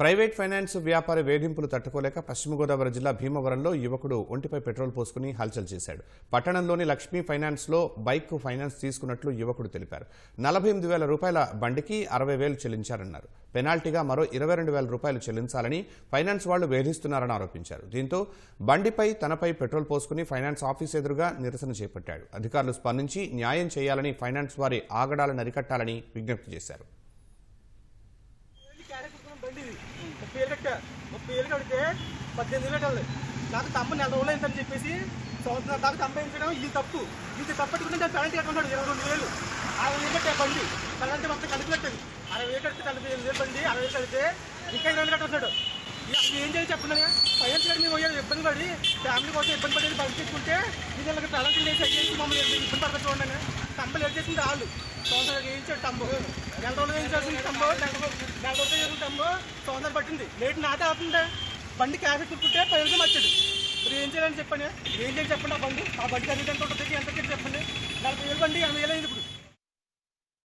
Private finance వ్యాపారి వేధింపులు తట్టుకోలేక పశ్చిమ గోదావరి జిల్లా భీమవరంలో యువకుడు ఒంటిపై పెట్రోల్ పోసుకుని హల్చల్ చేశాడు. పట్టణంలోని లక్ష్మీ ఫైనాన్స్లో బైక్ ఫైనాన్స్ తీసుకున్నట్లు యువకుడు తెలిపారు. నలభై ఎనిమిది వేల రూపాయల బండికి అరవై వేలు చెల్లించారన్నారు. పెనాల్టీగా మరో ఇరవై రెండు వేల రూపాయలు చెల్లించాలని ఫైనాన్స్ వాళ్ళు వేధిస్తున్నారని ఆరోపించారు. దీంతో బండిపై తనపై పెట్రోల్ పోసుకుని ఫైనాన్స్ ఆఫీస్ ఎదురుగా నిరసన చేపట్టాడు. అధికారులు స్పందించి న్యాయం చేయాలని ఫైనాన్స్ వారి ఆగడాలను అరికట్టాలని విజ్ఞప్తి చేశారు క్యారెట్ కొనుక్కున్నాం బండి ఇది. ముప్పై ఏళ్ళు కట్టా ముప్పై ఏళ్ళు కడితే పద్దెనిమిది వేలు కట్టాలి. నాకు తమ్మ నెల రోజులు అయిందని చెప్పేసి సంవత్సరం దాకా సంపాదించడం ఇది తప్పు. ఇది తప్పట్టుకుంటే నేను పెనంటి కట్టుకున్నాడు ఇరవై రెండు వేలు. అరవై వేలు కట్టే బండి. పెనంటి మొత్తం కలిపి కట్టండి అరవై వేలు కడితే నలభై ఎనిమిది వేలు బండి అరవై వేలు కడితే ఇంకా ఇరవై వేలు కట్టుకుంటాడు అసలు ఏం చేయాలి చెప్పండి ఫైనాన్స్ గారు మేము పోయాడు ఇబ్బంది పడి ఫ్యామిలీ కోసం ఇబ్బంది పడేది పంపించుకుంటే తీసుకుంటే ఇది వీళ్ళకి తలంటి లేచి అయ్యేసి మమ్మల్ని ఇబ్బంది పడతా చూడండి తమ్మలు ఎడ్ చేసింది? వాళ్ళు సంవత్సరాలు వేయించాడు తమ్ము నెల రోజులు వేయించాల్సింది తమ్ము నెల రోజులు నెల రోజులు జరుగుతామో సంవత్సరం పట్టింది లేట్ నాదే అవుతుందే బండి క్యాష్ చుట్టుకుంటే పదివేలు వచ్చాడు మీరు ఏం చేయాలని చెప్పండి ఏం చేయాలి చెప్పండి ఆ బండి ఆ బండి ఖరీదు ఎంత ఉంటుంది ఎంత చెప్పండి నలభై వేలు బండి ఎనభై వేలు అయింది ఇప్పుడు.